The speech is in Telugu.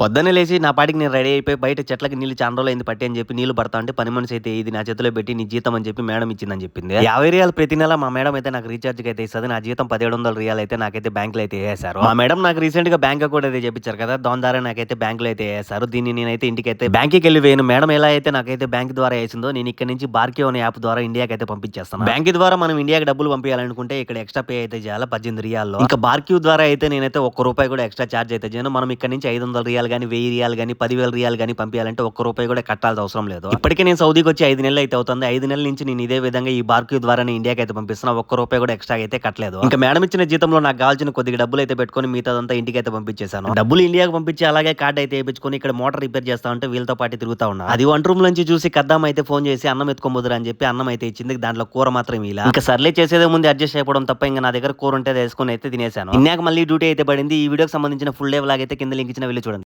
పొద్దున్నే లేచి నా పాటికి నేను రెడీ అయిపోయి బయట చెట్లకి నీళ్ళు చాలా రోజులు అయింది పట్టి అని చెప్పి నీళ్ళు పడతా అంటే పని మనిషి అయితే ఇది నా చేతిలో పెట్టి నీ జీతం అని చెప్పి మేడం ఇచ్చిందని చెప్పింది. యాభై రియాలు ప్రతి నెల మా మేడం అయితే నాకు రీఛార్జ్ అయితే ఇస్తుంది. నా జీతం పదిహేడు వందల రియాలు అయితే నాకైతే బ్యాంకులో అయితే వేసారు మా మేడం నాకు రీసెంట్గా బ్యాంక్ అకౌంట్ అయితే చెప్పించారు కదా దాని ద్వారా నాకైతే బ్యాంకులో అయితే వేసారు దీన్ని నేనైతే ఇంటికి అయితే బ్యాంక్కి వెళ్ళి వేయను. మేడం ఎలా అయితే నాకైతే బ్యాంక్ ద్వారా వేసిందో నేను ఇక్కడ నుంచి బార్కియో అనే యాప్ ద్వారా ఇండియాకి అయితే పంపించేస్తాను. బ్యాంక్ ద్వారా మనం ఇండియాకి డబ్బులు పంపించాలనుకుంటే ఇక్కడ ఎక్స్ట్రా పే అయితే చేయాలి? పద్దెనిమిది రియాల్లో. ఇంకా బార్క్యూ ద్వారా అయితే నేనైతే ఒక్క రూపాయి కూడా ఎక్స్ట్రా చార్జ్ అయితే చేయను. మనం ఇక్కడ నుంచి ఐదు వందల రియాలు కానీ వెయ్యి రియాలు కానీ పదివేల రియాలు కానీ పంపించాలంటే ఒక్క రూపాయి కూడా కట్టాల్సిన అవసరం లేదు. ఇప్పటికే నేను సౌదీకి వచ్చి ఐదు నెలలు అయితే అవుతుంది. ఐదు నెలల నుంచి నేను ఇదే విధంగా ఈ బార్క్యూ ద్వారా ఇండియాకి అయితే పంపిస్తున్నా. ఒక్క రూపాయి కూడా ఎక్స్ట్రా అయితే కట్టలేదు. ఇంకా మేడం ఇచ్చిన జీతంలో నాకు కావాల్సిన కొద్దిగా డబ్బులు అయితే పెట్టుకొని మిగతాదంతా ఇంటికి అయితే పంపించేశాను. డబ్బులు ఇండియాకి పంపించి అలాగే కార్డ్ అయితే వేయించుకొని ఇక్కడ మోటార్ రిపేర్ చేస్తా ఉంటే వీళ్ళతో పాటు తిరుగుతా ఉన్నా. అది వంట రూమ్ నుంచి చూసి కద్దాం అయితే ఫోన్ చేసి అన్నం ఎత్తుకోబోదురు అని చెప్పి అన్నం అయితే ఇచ్చింది. దాంట్లో కూర మాత్రం ఇలా. ఇంకా సర్లే చేసేదే ముందు అడ్జస్ట్ అయిపోవడం తప్ప ఇంకా నా దగ్గర కూర ఉంటే వేసుకొని అయితే తినేసాను ఇన్నాక మళ్ళీ డ్యూటీ అయితే పడింది. ఈ వీడియోకి సంబంధించిన ఫుల్ డే లాగైతే కింద లింక్ ఇచ్చిన వెళ్ళి చూడండి.